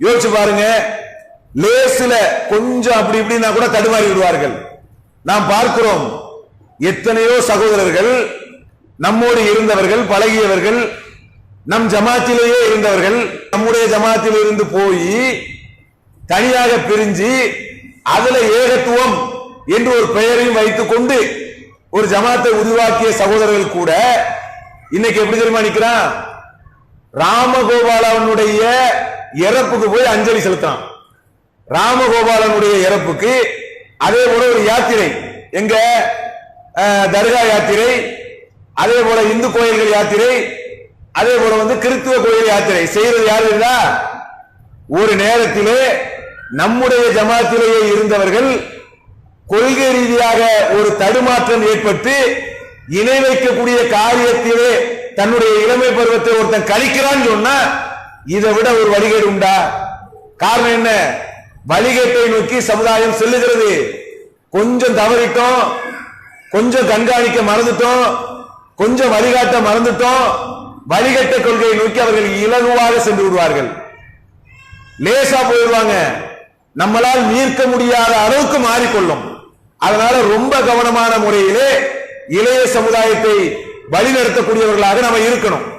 யோசிச்சு பாருங்க. லேசில கொஞ்சம் அப்படி இப்படின்னா கூட தடுமாறி விடுவார்கள். நாம் பார்க்கிறோம். எத்தனையோ சகோதரர்கள் நம்மோடு இருந்தவர்கள் பழகியவர்கள் நம் ஜமாத்திலேயே இருந்தவர்கள் நம்முடைய ஜமாத்தில் இருந்து போய் தனியாக பிரிஞ்சு அதுல ஏகத்துவம் என்று ஒரு பெயரையும் வைத்துக் கொண்டு ஒரு ஜமாத்தை உருவாக்கிய சகோதரர்கள் கூட இன்னைக்கு எப்படி தெரியுமா நிக்கிறான்? ராமகோபாலனுடைய இறப்புக்கு போய் அஞ்சலி செலுத்தான் ராமகோபாலனுடைய இறப்புக்கு அதே போல ஒரு யாத்திரை. எங்க? தர்கா யாத்திரை அதே போல இந்து கோயில்கள் யாத்திரை அதே போல வந்து கிறிஸ்துவ கோயில் யாத்திரை. செய்யறது யாரு இருந்தா? ஒரு நேரத்திலே நம்முடைய ஜமாத்திலேயே இருந்தவர்கள் கொள்கை ரீதியாக ஒரு தடுமாற்றம் ஏற்பட்டு இணை வைக்கக்கூடிய காரியத்திலே தன்னுடைய இளமை பருவத்தை ஒருத்தன் கழிக்கிறான்னு சொன்னா இதை விட ஒரு வழிகேடு உண்டா? காரணம் என்ன? வழிகேட்டை நோக்கி சமுதாயம் செல்லுகிறது. கொஞ்சம் தவறிட்டோம். கொஞ்சம் கண்காணிக்க மறந்துட்டோம். கொஞ்சம் வழிகாட்ட மறந்துட்டோம். வழிகட்ட கொள்கையை நோக்கி அவர்கள் இலகுவாக சென்று விடுவார்கள். லேசா போயிடுவாங்க. நம்மளால் மீட்க முடியாத அளவுக்கு மாறிக்கொள்ளும். அதனால ரொம்ப கவனமான முறையிலே இளைய சமுதாயத்தை வழிநடத்தக்கூடியவர்களாக நம்ம இருக்கணும்.